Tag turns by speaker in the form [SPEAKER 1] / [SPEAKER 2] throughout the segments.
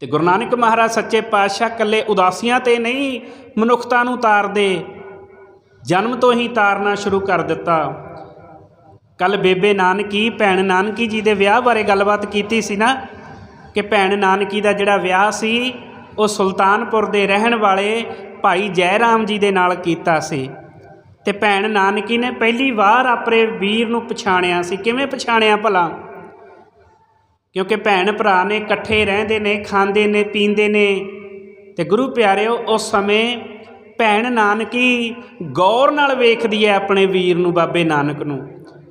[SPEAKER 1] ਤੇ ਗੁਰੂ ਨਾਨਕ ਮਹਾਰਾਜ ਸੱਚੇ ਪਾਤਸ਼ਾਹ ਕੱਲੇ ਉਦਾਸੀਆਂ ਤੇ ਨਹੀਂ, ਮਨੁੱਖਤਾ ਨੂੰ ਤਾਰਦੇ, ਜਨਮ ਤੋਂ ਹੀ ਤਾਰਨਾ ਸ਼ੁਰੂ ਕਰ ਦਿੱਤਾ। ਕੱਲ ਬੇਬੇ ਨਾਨਕੀ, ਭੈਣ ਨਾਨਕੀ ਜੀ ਦੇ ਵਿਆਹ ਬਾਰੇ ਗੱਲਬਾਤ ਕੀਤੀ ਸੀ ਨਾ, ਕਿ ਭੈਣ ਨਾਨਕੀ ਦਾ ਜਿਹੜਾ ਵਿਆਹ ਸੀ, ਉਹ ਸੁਲਤਾਨਪੁਰ ਦੇ ਰਹਿਣ ਵਾਲੇ ਭਾਈ ਜੈ ਰਾਮ ਜੀ ਦੇ ਨਾਲ ਕੀਤਾ ਸੀ। ਤੇ ਭੈਣ ਨਾਨਕੀ ਨੇ ਪਹਿਲੀ ਵਾਰ ਆਪਣੇ ਵੀਰ ਨੂੰ ਪਛਾਣਿਆ ਸੀ। ਕਿਵੇਂ ਪਛਾਣਿਆ ਭਲਾ? ਕਿਉਂਕਿ ਭੈਣ ਭਰਾ ਨੇ, ਇਕੱਠੇ ਰਹਿੰਦੇ ਨੇ, ਖਾਂਦੇ ਨੇ, ਪੀਂਦੇ ਨੇ। ਤੇ ਗੁਰੂ ਪਿਆਰਿਓ, ਉਸ ਸਮੇਂ ਭੈਣ ਨਾਨਕੀ ਗੌਰ ਨਾਲ ਵੇਖਦੀ ਹੈ ਆਪਣੇ ਵੀਰ ਨੂੰ, ਬਾਬੇ ਨਾਨਕ ਨੂੰ।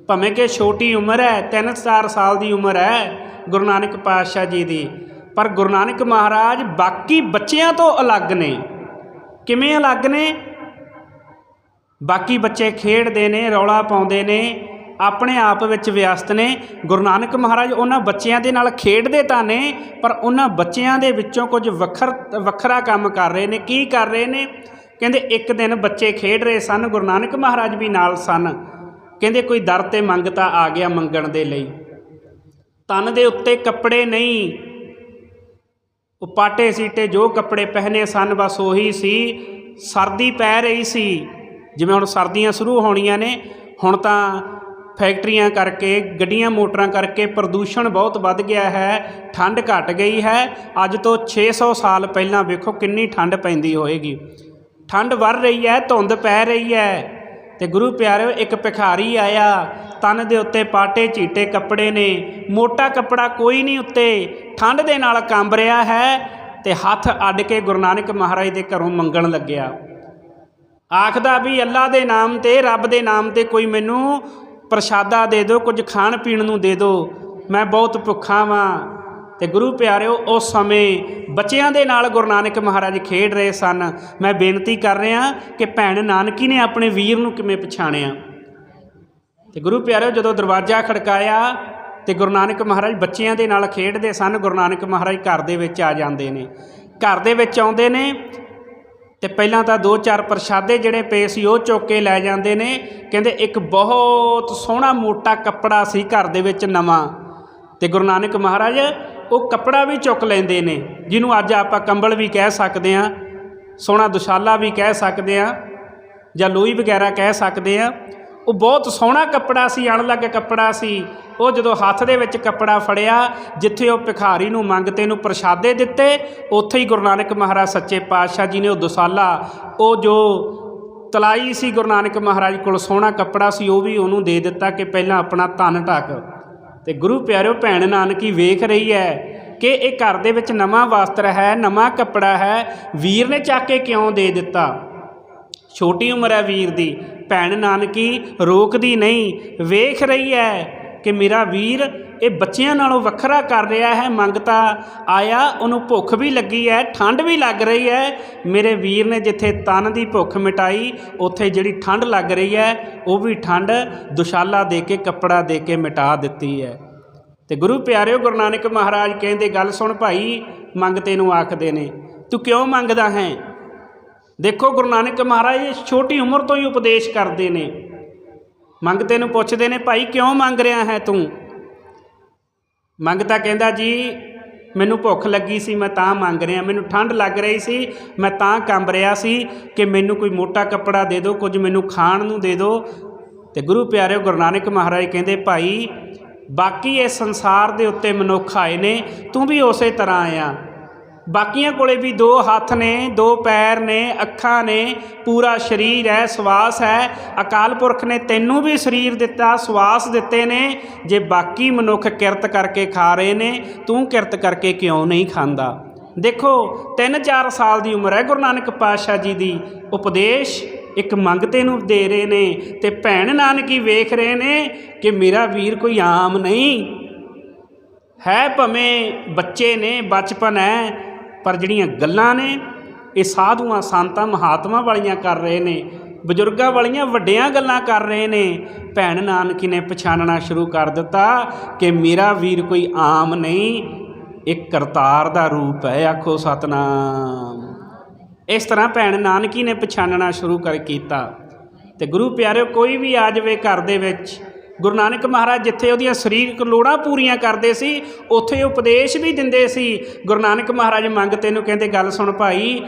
[SPEAKER 1] ਭਾਵੇਂ ਕਿ ਛੋਟੀ ਉਮਰ ਹੈ 3-4 ਸਾਲ ਦੀ ਉਮਰ ਹੈ ਗੁਰੂ ਨਾਨਕ ਪਾਤਸ਼ਾਹ ਜੀ ਦੀ। ਪਰ ਗੁਰੂ ਨਾਨਕ ਮਹਾਰਾਜ ਬਾਕੀ ਬੱਚਿਆਂ ਤੋਂ ਅਲੱਗ ਨੇ। ਕਿਵੇਂ ਅਲੱਗ ਨੇ? ਬਾਕੀ ਬੱਚੇ ਖੇਡਦੇ ਨੇ, ਰੌਲਾ ਪਾਉਂਦੇ ਨੇ ਆਪਣੇ ਆਪ ਵਿੱਚ ਵਿਅਸਤ ਨੇ। ਗੁਰੂ ਨਾਨਕ ਮਹਾਰਾਜ ਉਹਨਾਂ ਬੱਚਿਆਂ ਦੇ ਨਾਲ ਖੇਡਦੇ ਤਾਂ ਨੇ, ਪਰ ਉਹਨਾਂ ਬੱਚਿਆਂ ਦੇ ਵਿੱਚੋਂ ਕੁਝ ਵੱਖਰ, ਵੱਖਰਾ ਕੰਮ ਕਰ ਰਹੇ ਨੇ। ਕੀ ਕਰ ਰਹੇ ਨੇ? ਕਹਿੰਦੇ ਇੱਕ ਦਿਨ ਬੱਚੇ ਖੇਡ ਰਹੇ ਸਨ, ਗੁਰੂ ਨਾਨਕ ਮਹਾਰਾਜ ਵੀ ਨਾਲ ਸਨ। ਕਹਿੰਦੇ ਕੋਈ ਦਰ ਤੇ ਮੰਗਤਾ ਆ ਗਿਆ ਮੰਗਣ ਦੇ ਲਈ। ਤਨ ਦੇ ਉੱਤੇ ਕੱਪੜੇ ਨਹੀਂ, ਉਹ ਪਾਟੇ ਸੀਟੇ ਜੋ ਕੱਪੜੇ ਪਹਿਨੇ ਸਨ, ਬਸ ਉਹੀ ਸੀ। ਸਰਦੀ ਪੈ ਰਹੀ ਸੀ, ਜਿਵੇਂ ਹੁਣ ਸਰਦੀਆਂ ਸ਼ੁਰੂ ਹੋਣੀਆਂ ਨੇ, ਹੁਣ ਤਾਂ ਫੈਕਟਰੀਆਂ ਕਰਕੇ, ਗੱਡੀਆਂ ਮੋਟਰਾਂ ਕਰਕੇ ਪ੍ਰਦੂਸ਼ਣ ਬਹੁਤ ਵੱਧ ਗਿਆ ਹੈ, ਠੰਡ ਘਟ ਗਈ ਹੈ। ਅੱਜ ਤੋਂ 600 ਸਾਲ ਪਹਿਲਾਂ ਵੇਖੋ ਕਿੰਨੀ ਠੰਡ ਪੈਂਦੀ ਹੋਏਗੀ। ਠੰਡ ਵੱਧ ਰਹੀ ਹੈ, ਧੁੰਦ ਪੈ ਰਹੀ ਹੈ। ਤੇ ਗੁਰੂ ਪਿਆਰਿਓ, ਇੱਕ ਭਿਖਾਰੀ ਆਇਆ, ਤਨ ਦੇ ਉੱਤੇ ਪਾਟੇ ਝੀਟੇ ਕੱਪੜੇ ਨੇ, ਮੋਟਾ ਕੱਪੜਾ ਕੋਈ ਨਹੀਂ ਉੱਤੇ, ਠੰਡ ਦੇ ਨਾਲ ਕੰਬ ਰਿਹਾ ਹੈ ਤੇ ਹੱਥ ਅੱਡ ਕੇ ਗੁਰੂ ਨਾਨਕ ਮਹਾਰਾਜ ਦੇ ਘਰੋਂ ਮੰਗਣ ਲੱਗਿਆ। ਆਖਦਾ ਵੀ ਅੱਲਾ ਦੇ ਨਾਮ ਤੇ, ਰੱਬ ਦੇ ਨਾਮ ਤੇ ਕੋਈ ਮੈਨੂੰ ਪ੍ਰਸ਼ਾਦਾ ਦੇ ਦਿਓ, ਕੁਝ ਖਾਣ ਪੀਣ ਨੂੰ ਦੇ ਦਿਓ। ਮੈਂ ਬਹੁਤ ਭੁੱਖਾ ਵਾਂ। ਤੇ ਗੁਰੂ ਪਿਆਰਿਓ, ਉਸ ਸਮੇਂ ਬੱਚਿਆਂ ਦੇ ਨਾਲ ਗੁਰੂ ਨਾਨਕ ਮਹਾਰਾਜ ਖੇਡ ਰਹੇ ਸਨ। ਮੈਂ ਬੇਨਤੀ ਕਰ ਰਿਹਾ ਕਿ ਭੈਣ ਨਾਨਕੀ ਨੇ ਆਪਣੇ ਵੀਰ ਨੂੰ ਕਿਵੇਂ ਪਛਾਣਿਆ। ਤੇ ਗੁਰੂ ਪਿਆਰਿਓ, ਜਦੋਂ ਦਰਵਾਜ਼ਾ ਖੜਕਾਇਆ, ਤੇ ਗੁਰੂ ਨਾਨਕ ਮਹਾਰਾਜ ਬੱਚਿਆਂ ਦੇ ਨਾਲ ਖੇਡਦੇ ਸਨ। ਗੁਰੂ ਨਾਨਕ ਮਹਾਰਾਜ ਘਰ ਦੇ ਵਿੱਚ ਆ ਜਾਂਦੇ ਨੇ। ਘਰ ਦੇ ਵਿੱਚ ਆਉਂਦੇ ਨੇ ਤੇ ਪਹਿਲਾਂ ਤਾਂ ਦੋ ਚਾਰ ਪ੍ਰਸ਼ਾਦੇ ਜਿਹੜੇ ਪਏ ਸੀ, ਉਹ ਚੁੱਕ ਕੇ ਲੈ ਜਾਂਦੇ ਨੇ। ਕਹਿੰਦੇ ਇੱਕ ਬਹੁਤ ਸੋਹਣਾ ਮੋਟਾ ਕੱਪੜਾ ਸੀ ਘਰ ਦੇ ਵਿੱਚ ਨਵਾਂ। ਤੇ ਗੁਰੂ ਨਾਨਕ ਮਹਾਰਾਜ ਉਹ ਕੱਪੜਾ ਵੀ ਚੁੱਕ ਲੈਂਦੇ ਨੇ, ਜਿਹਨੂੰ ਅੱਜ ਆਪਾਂ ਕੰਬਲ ਵੀ ਕਹਿ ਸਕਦੇ ਆ ਸੋਹਣਾ ਦੁਸ਼ਾਲਾ ਵੀ ਕਹਿ ਸਕਦੇ ਆ ਜਾਂ ਲੋਈ ਵਗੈਰਾ ਕਹਿ ਸਕਦੇ ਆ ਉਹ ਬਹੁਤ ਸੋਹਣਾ ਕੱਪੜਾ ਸੀ ਅਣਲੱਗ ਕੱਪੜਾ ਸੀ। ਉਹ ਜਦੋਂ ਹੱਥ ਦੇ ਵਿੱਚ ਕੱਪੜਾ ਫੜਿਆ, ਜਿੱਥੇ ਉਹ ਭਿਖਾਰੀ ਨੂੰ ਮੰਗਤੇ ਨੂੰ ਪ੍ਰਸ਼ਾਦੇ ਦਿੱਤੇ, ਉੱਥੇ ਹੀ ਗੁਰੂ ਨਾਨਕ ਮਹਾਰਾਜ ਸੱਚੇ ਪਾਤਸ਼ਾਹ ਜੀ ਨੇ ਉਹ ਦੁਸਾਲਾ, ਉਹ ਜੋ ਤਲਾਈ ਸੀ ਗੁਰੂ ਨਾਨਕ ਮਹਾਰਾਜ ਕੋਲ ਸੋਹਣਾ ਕੱਪੜਾ ਸੀ, ਉਹ ਵੀ ਉਹਨੂੰ ਦੇ ਦਿੱਤਾ ਕਿ ਪਹਿਲਾਂ ਆਪਣਾ ਤਨ ਢੱਕ। ਤੇ ਗੁਰੂ ਪਿਆਰਿਓ, ਭੈਣ ਨਾਨਕੀ ਵੇਖ ਰਹੀ ਹੈ ਕਿ ਇਹ ਘਰ ਦੇ ਵਿੱਚ ਨਵਾਂ ਵਸਤਰ ਹੈ, ਨਵਾਂ ਕੱਪੜਾ ਹੈ, ਵੀਰ ਨੇ ਚੱਕ ਕੇ ਕਿਉਂ ਦੇ ਦਿੱਤਾ? ਛੋਟੀ ਉਮਰ ਹੈ ਵੀਰ ਦੀ। ਭੈਣ ਨਾਨਕੀ ਰੋਕਦੀ ਨਹੀਂ। ਵੇਖ ਰਹੀ ਹੈ ਕਿ ਮੇਰਾ ਵੀਰ ਇਹ ਬੱਚਿਆਂ ਨਾਲੋਂ ਵੱਖਰਾ ਕਰ ਰਿਹਾ ਹੈ ਮੰਗਤਾ। ਆਇਆ, ਉਹਨੂੰ ਭੁੱਖ ਵੀ ਲੱਗੀ ਹੈ ਠੰਡ ਵੀ ਲੱਗ ਰਹੀ ਹੈ ਮੇਰੇ ਵੀਰ ਨੇ ਜਿੱਥੇ ਤਨ ਦੀ ਭੁੱਖ ਮਿਟਾਈ, ਉੱਥੇ ਜਿਹੜੀ ਠੰਡ ਲੱਗ ਰਹੀ ਹੈ ਉਹ ਵੀ ਠੰਡ ਦੁਸ਼ਾਲਾ ਦੇ ਕੇ, ਕੱਪੜਾ ਦੇ ਕੇ ਮਿਟਾ ਦਿੱਤੀ ਹੈ ਤੇ ਗੁਰੂ ਪਿਆਰਿਓ, ਗੁਰੂ ਨਾਨਕ ਮਹਾਰਾਜ ਕਹਿੰਦੇ, ਗੱਲ ਸੁਣ ਭਾਈ, ਮੰਗਤੇ ਨੂੰ ਆਖਦੇ ਨੇ, ਤੂੰ ਕਿਉਂ ਮੰਗਦਾ ਹੈ? ਦੇਖੋ ਗੁਰੂ ਨਾਨਕ ਮਹਾਰਾਜ ਛੋਟੀ ਉਮਰ ਤੋਂ ਹੀ ਉਪਦੇਸ਼ ਕਰਦੇ ਨੇ। ਮੰਗਤੇ ਨੂੰ ਪੁੱਛਦੇ ਨੇ, ਭਾਈ, ਕਿਉਂ ਮੰਗ ਰਿਹਾ ਹੈ ਤੂੰ? ਮੰਗਤਾ ਕਹਿੰਦਾ, ਜੀ, ਮੈਨੂੰ ਭੁੱਖ ਲੱਗੀ ਸੀ, ਮੈਂ ਤਾਂ ਮੰਗ ਰਿਹਾ। ਮੈਨੂੰ ਠੰਡ ਲੱਗ ਰਹੀ ਸੀ, ਮੈਂ ਤਾਂ ਕੰਬ ਰਿਹਾ ਸੀ ਕਿ ਮੈਨੂੰ ਕੋਈ ਮੋਟਾ ਕੱਪੜਾ ਦੇ ਦਿਓ, ਕੁਝ ਮੈਨੂੰ ਖਾਣ ਨੂੰ ਦੇ ਦਿਓ। ਤੇ ਗੁਰੂ ਪਿਆਰਿਓ, ਗੁਰੂ ਨਾਨਕ ਮਹਾਰਾਜ ਕਹਿੰਦੇ, ਭਾਈ, ਬਾਕੀ ਇਹ ਸੰਸਾਰ ਦੇ ਉੱਤੇ ਮਨੁੱਖ ਆਏ ਨੇ, ਤੂੰ ਵੀ ਉਸੇ ਤਰ੍ਹਾਂ ਆਇਆ। ਬਾਕੀਆਂ ਕੋਲੇ ਵੀ ਦੋ ਹੱਥ ਨੇ, ਦੋ ਪੈਰ ਨੇ, ਅੱਖਾਂ ਨੇ, ਪੂਰਾ ਸਰੀਰ ਹੈ, ਸਵਾਸ ਹੈ। ਅਕਾਲ ਪੁਰਖ ਨੇ ਤੈਨੂੰ ਵੀ ਸਰੀਰ ਦਿੱਤਾ, ਸਵਾਸ ਦਿੱਤੇ ਨੇ। ਜੇ ਬਾਕੀ ਮਨੁੱਖ ਕਿਰਤ ਕਰਕੇ ਖਾ ਰਹੇ ਨੇ, ਤੂੰ ਕਿਰਤ ਕਰਕੇ ਕਿਉਂ ਨਹੀਂ ਖਾਂਦਾ? ਦੇਖੋ 3-4 ਸਾਲ ਦੀ ਉਮਰ ਹੈ ਗੁਰੂ ਨਾਨਕ ਪਾਤਸ਼ਾਹ ਜੀ ਦੀ। ਉਪਦੇਸ਼, ਇੱਕ ਮੰਗਤੇ ਨੂੰ ਦੇ ਰਹੇ ਨੇ ਤੇ ਭੈਣ ਨਾਨਕੀ ਵੇਖ ਰਹੇ ਨੇ ਕਿ ਮੇਰਾ ਵੀਰ ਕੋਈ ਆਮ ਨਹੀਂ। ਹੈ ਭਵੇਂ ਬੱਚੇ ਨੇ, ਬਚਪਨ ਹੈ ਪਰ ਜਿਹੜੀਆਂ ਗੱਲਾਂ ਨੇ, ਇਹ ਸਾਧੂਆਂ, ਸੰਤਾਂ, ਮਹਾਤਮਾ ਵਾਲੀਆਂ ਕਰ ਰਹੇ ਨੇ, ਬਜ਼ੁਰਗਾਂ ਵਾਲੀਆਂ ਵੱਡੀਆਂ ਗੱਲਾਂ ਕਰ ਰਹੇ ਨੇ, ਭੈਣ ਨਾਨਕੀ ਨੇ ਪਛਾਣਨਾ ਸ਼ੁਰੂ ਕਰ ਦਿੱਤਾ ਕਿ ਮੇਰਾ ਵੀਰ ਕੋਈ ਆਮ ਨਹੀਂ, ਇੱਕ ਕਰਤਾਰ ਦਾ ਰੂਪ ਹੈ, ਆਖੋ ਸਤਨਾਮ। ਇਸ ਤਰ੍ਹਾਂ ਭੈਣ ਨਾਨਕੀ ਨੇ ਪਛਾਣਨਾ ਸ਼ੁਰੂ ਕਰ ਕੀਤਾ। ਤੇ ਗੁਰੂ ਪਿਆਰਿਓ, ਕੋਈ ਵੀ ਆ ਜਾਵੇ ਘਰ ਦੇ ਵਿੱਚ ਗੁਰੂ ਨਾਨਕ ਮਹਾਰਾਜ ਜਿੱਥੇ ਉਹਦੀਆਂ ਸਰੀਰਕ ਲੋੜਾਂ ਪੂਰੀਆਂ ਕਰਦੇ ਸੀ, ਉੱਥੇ ਉਪਦੇਸ਼ ਵੀ ਦਿੰਦੇ ਸੀ। ਗੁਰੂ ਨਾਨਕ ਮਹਾਰਾਜ ਮੰਗ ਤੈਨੂੰ ਕਹਿੰਦੇ, ਗੱਲ ਸੁਣ ਭਾਈ,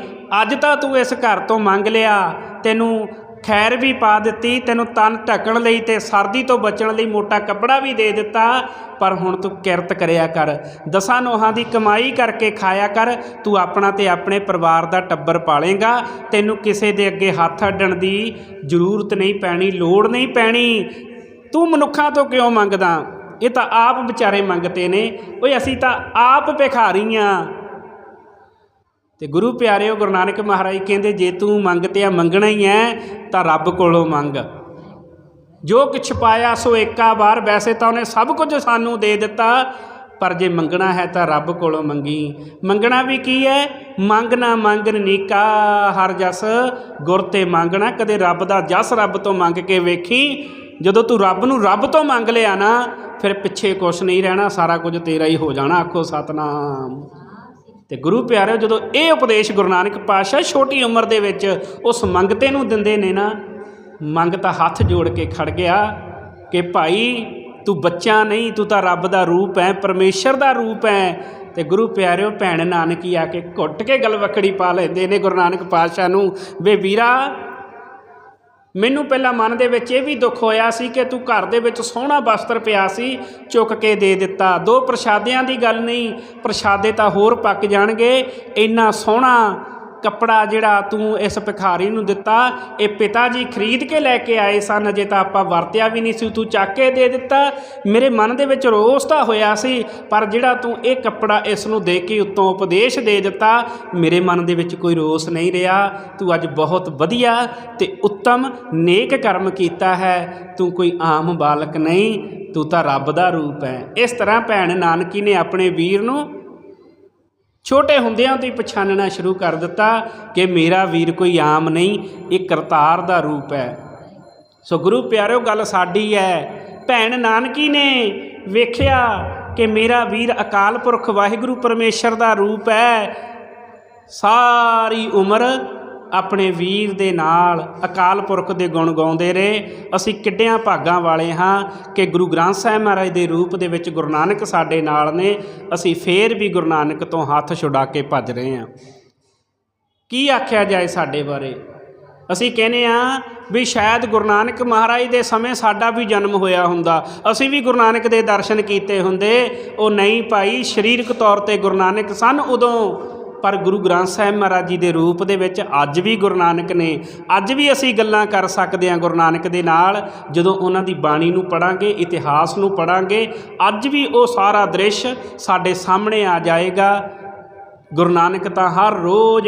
[SPEAKER 1] ਅੱਜ ਤਾਂ ਤੂੰ ਇਸ ਘਰ ਤੋਂ ਮੰਗ ਲਿਆ, ਤੈਨੂੰ ਖੈਰ ਵੀ ਪਾ ਦਿੱਤੀ, ਤੈਨੂੰ ਤਨ ਢੱਕਣ ਲਈ ਤੇ ਸਰਦੀ ਤੋਂ ਬਚਣ ਲਈ ਮੋਟਾ ਕੱਪੜਾ ਵੀ ਦੇ ਦਿੱਤਾ, ਪਰ ਹੁਣ ਤੂੰ ਕਿਰਤ ਕਰਿਆ ਕਰ, ਦਸਾਂ ਨੋਹਾਂ ਦੀ ਕਮਾਈ ਕਰਕੇ ਖਾਇਆ ਕਰ, ਤੂੰ ਆਪਣਾ ਤੇ ਆਪਣੇ ਪਰਿਵਾਰ ਦਾ ਟੱਬਰ ਪਾਲੇਗਾ, ਤੈਨੂੰ ਕਿਸੇ ਦੇ ਅੱਗੇ ਹੱਥ ਅੱਡਣ ਦੀ ਜ਼ਰੂਰਤ ਨਹੀਂ ਪੈਣੀ, ਲੋੜ ਨਹੀਂ ਪੈਣੀ ਤੂੰ ਮਨੁੱਖਾਂ ਤੋਂ ਕਿਉਂ ਮੰਗਦਾ? ਇਹ ਤਾਂ ਆਪ ਵਿਚਾਰੇ ਮੰਗਤੇ ਨੇ। ਓਏ ਅਸੀਂ ਤਾਂ ਆਪ ਭਿਖਾਰੀ ਭਿਖਾਰੀਆਂ। ਤੇ ਗੁਰੂ ਪਿਆਰਿਓ, ਗੁਰੂ ਨਾਨਕ ਮਹਾਰਾਜ ਕਹਿੰਦੇ, ਜੇ ਤੂੰ ਮੰਗਤੇ ਆ ਮੰਗਣਾ ਹੀ ਐ, ਤਾਂ ਰੱਬ ਕੋਲੋਂ ਮੰਗ। ਜੋ ਕੁਛ ਪਾਇਆ, ਸੋ ਏਕਾ ਵਾਰ। ਵੈਸੇ ਤਾਂ ਉਹਨੇ ਸਭ ਕੁਝ ਸਾਨੂੰ ਦੇ ਦਿੱਤਾ, ਪਰ ਜੇ ਮੰਗਣਾ ਹੈ, ਤਾਂ ਰੱਬ ਕੋਲੋਂ ਮੰਗੀ। ਮੰਗਣਾ ਵੀ ਕੀ ਹੈ ਮੰਗਣਾ ਮੰਗਨ ਨੀਕਾ ਹਰ ਜਸ। ਗੁਰ ਤੇ ਮੰਗਣਾ ਕਦੇ ਰੱਬ ਦਾ ਜਸ ਰੱਬ ਤੋਂ ਮੰਗ ਕੇ ਵੇਖੀ। ਜਦੋਂ ਤੂੰ ਰੱਬ ਨੂੰ ਰੱਬ ਤੋਂ ਮੰਗ ਲਿਆ ਨਾ, ਫਿਰ ਪਿੱਛੇ ਕੁਛ ਨਹੀਂ ਰਹਿਣਾ, ਸਾਰਾ ਕੁਝ ਤੇਰਾ ਹੀ ਹੋ ਜਾਣਾ, ਆਖੋ ਸਤਨਾਮ। ਤੇ ਗੁਰੂ ਪਿਆਰਿਓ, ਜਦੋਂ ਇਹ ਉਪਦੇਸ਼ ਗੁਰੂ ਨਾਨਕ ਪਾਤਸ਼ਾਹ ਛੋਟੀ ਉਮਰ ਦੇ ਵਿੱਚ ਉਸ ਮੰਗਤੇ ਨੂੰ ਦਿੰਦੇ ਨੇ ਨਾ ਮੰਗਤਾ ਹੱਥ ਜੋੜ ਕੇ ਖੜ ਗਿਆ ਕਿ ਭਾਈ ਤੂੰ ਬੱਚਾ ਨਹੀਂ, ਤੂੰ ਤਾਂ ਰੱਬ ਦਾ ਰੂਪ ਹੈ ਪਰਮੇਸ਼ਰ ਦਾ ਰੂਪ ਹੈ ਤੇ ਗੁਰੂ ਪਿਆਰਿਓ, ਭੈਣ ਨਾਨਕੀ ਆ ਕੇ ਘੁੱਟ ਕੇ ਗਲਵਕੜੀ ਪਾ ਲੈਂਦੇ ਨੇ ਗੁਰੂ ਨਾਨਕ ਪਾਤਸ਼ਾਹ ਨੂੰ, ਵੇ ਵੀਰਾ ਮੈਨੂੰ ਪਹਿਲਾਂ ਮਨ ਦੇ ਵਿੱਚ ਇਹ ਵੀ ਦੁੱਖ ਹੋਇਆ ਸੀ ਕਿ ਤੂੰ ਘਰ ਦੇ ਵਿੱਚ ਸੋਹਣਾ ਵਸਤਰ ਪਿਆ ਸੀ, ਚੁੱਕ ਕੇ ਦੇ ਦਿੱਤਾ। ਦੋ ਪ੍ਰਸ਼ਾਦਿਆਂ ਦੀ ਗੱਲ ਨਹੀਂ, ਪ੍ਰਸ਼ਾਦੇ ਤਾਂ ਹੋਰ ਪੱਕ ਜਾਣਗੇ। ਇੰਨਾ ਸੋਹਣਾ ਕੱਪੜਾ ਜਿਹੜਾ ਤੂੰ ਇਸ ਭਿਖਾਰੀ ਨੂੰ ਦਿੱਤਾ, ਇਹ ਪਿਤਾ ਜੀ ਖਰੀਦ ਕੇ ਲੈ ਕੇ ਆਏ ਸਨ, ਅਜੇ ਤਾਂ ਆਪਾਂ ਵਰਤਿਆ ਵੀ ਨਹੀਂ ਸੀ, ਤੂੰ ਚੱਕ ਕੇ ਦੇ ਦਿੱਤਾ। ਮੇਰੇ ਮਨ ਦੇ ਵਿੱਚ ਰੋਸ ਤਾਂ ਹੋਇਆ ਸੀ, ਪਰ ਜਿਹੜਾ ਤੂੰ ਇਹ ਕੱਪੜਾ ਇਸ ਨੂੰ ਦੇ ਕੇ ਉੱਤੋਂ ਉਪਦੇਸ਼ ਦੇ ਦਿੱਤਾ, ਮੇਰੇ ਮਨ ਦੇ ਵਿੱਚ ਕੋਈ ਰੋਸ ਨਹੀਂ ਰਿਹਾ। ਤੂੰ ਅੱਜ ਬਹੁਤ ਵਧੀਆ ਤੇ ਉੱਤਮ ਨੇਕ ਕਰਮ ਕੀਤਾ ਹੈ, ਤੂੰ ਕੋਈ ਆਮ ਬਾਲਕ ਨਹੀਂ, ਤੂੰ ਤਾਂ ਰੱਬ ਦਾ ਰੂਪ ਹੈ। ਇਸ ਤਰ੍ਹਾਂ ਭੈਣ ਨਾਨਕੀ ਨੇ ਆਪਣੇ ਵੀਰ ਨੂੰ ਛੋਟੇ ਹੁੰਦਿਆਂ ਤੋਂ ਹੀ ਪਛਾਣਨਾ ਸ਼ੁਰੂ ਕਰ ਦਿੱਤਾ ਕਿ ਮੇਰਾ ਵੀਰ ਕੋਈ ਆਮ ਨਹੀਂ, ਇਹ ਕਰਤਾਰ ਦਾ ਰੂਪ ਹੈ। ਸੋ ਗੁਰੂ ਪਿਆਰਿਓ ਗੱਲ ਸਾਡੀ ਹੈ, ਭੈਣ ਨਾਨਕੀ ਨੇ ਵੇਖਿਆ ਕਿ ਮੇਰਾ ਵੀਰ ਅਕਾਲ ਪੁਰਖ ਵਾਹਿਗੁਰੂ ਪਰਮੇਸ਼ਰ ਦਾ ਰੂਪ ਹੈ। ਸਾਰੀ ਉਮਰ ਆਪਣੇ ਵੀਰ ਦੇ ਨਾਲ ਅਕਾਲ ਪੁਰਖ ਦੇ ਗੁਣ ਗਾਉਂਦੇ ਰਹੇ। ਅਸੀਂ ਕਿੱਡਿਆਂ ਭਾਗਾਂ ਵਾਲੇ ਹਾਂ ਕਿ ਗੁਰੂ ਗ੍ਰੰਥ ਸਾਹਿਬ ਮਹਾਰਾਜ ਦੇ ਰੂਪ ਦੇ ਵਿੱਚ ਗੁਰੂ ਨਾਨਕ ਸਾਡੇ ਨਾਲ ਨੇ। ਅਸੀਂ ਫੇਰ ਵੀ ਗੁਰੂ ਨਾਨਕ ਤੋਂ ਹੱਥ ਛੁਡਾ ਕੇ ਭੱਜ ਰਹੇ ਹਾਂ। ਕੀ ਆਖਿਆ ਜਾਏ ਸਾਡੇ ਬਾਰੇ? ਅਸੀਂ ਕਹਿੰਦੇ ਆ ਵੀ ਸ਼ਾਇਦ ਗੁਰੂ ਨਾਨਕ ਮਹਾਰਾਜ ਦੇ ਸਮੇਂ ਸਾਡਾ ਵੀ ਜਨਮ ਹੋਇਆ ਹੁੰਦਾ। ਅਸੀਂ ਵੀ ਗੁਰੂ ਨਾਨਕ ਦੇ ਦਰਸ਼ਨ ਕੀਤੇ ਹੁੰਦੇ। ਉਹ ਨਹੀਂ ਭਾਈ, ਸਰੀਰਕ ਤੌਰ ਤੇ ਗੁਰੂ ਨਾਨਕ ਸਨ ਉਦੋਂ। ਪਰ ਗੁਰੂ ਗ੍ਰੰਥ ਸਾਹਿਬ ਮਹਾਰਾਜ ਜੀ ਦੇ ਰੂਪ ਦੇ ਵਿੱਚ ਅੱਜ ਵੀ ਗੁਰੂ ਨਾਨਕ ਨੇ, ਅੱਜ ਵੀ ਅਸੀਂ ਗੱਲਾਂ ਕਰ ਸਕਦੇ ਹਾਂ ਗੁਰੂ ਨਾਨਕ ਦੇ ਨਾਲ, ਜਦੋਂ ਉਹਨਾਂ ਦੀ ਬਾਣੀ ਨੂੰ ਪੜਾਂਗੇ ਇਤਿਹਾਸ ਨੂੰ ਪੜਾਂਗੇ ਅੱਜ ਵੀ ਉਹ ਸਾਰਾ ਦ੍ਰਿਸ਼ ਸਾਡੇ ਸਾਹਮਣੇ ਆ ਜਾਏਗਾ। ਗੁਰੂ ਨਾਨਕ ਤਾਂ ਹਰ ਰੋਜ਼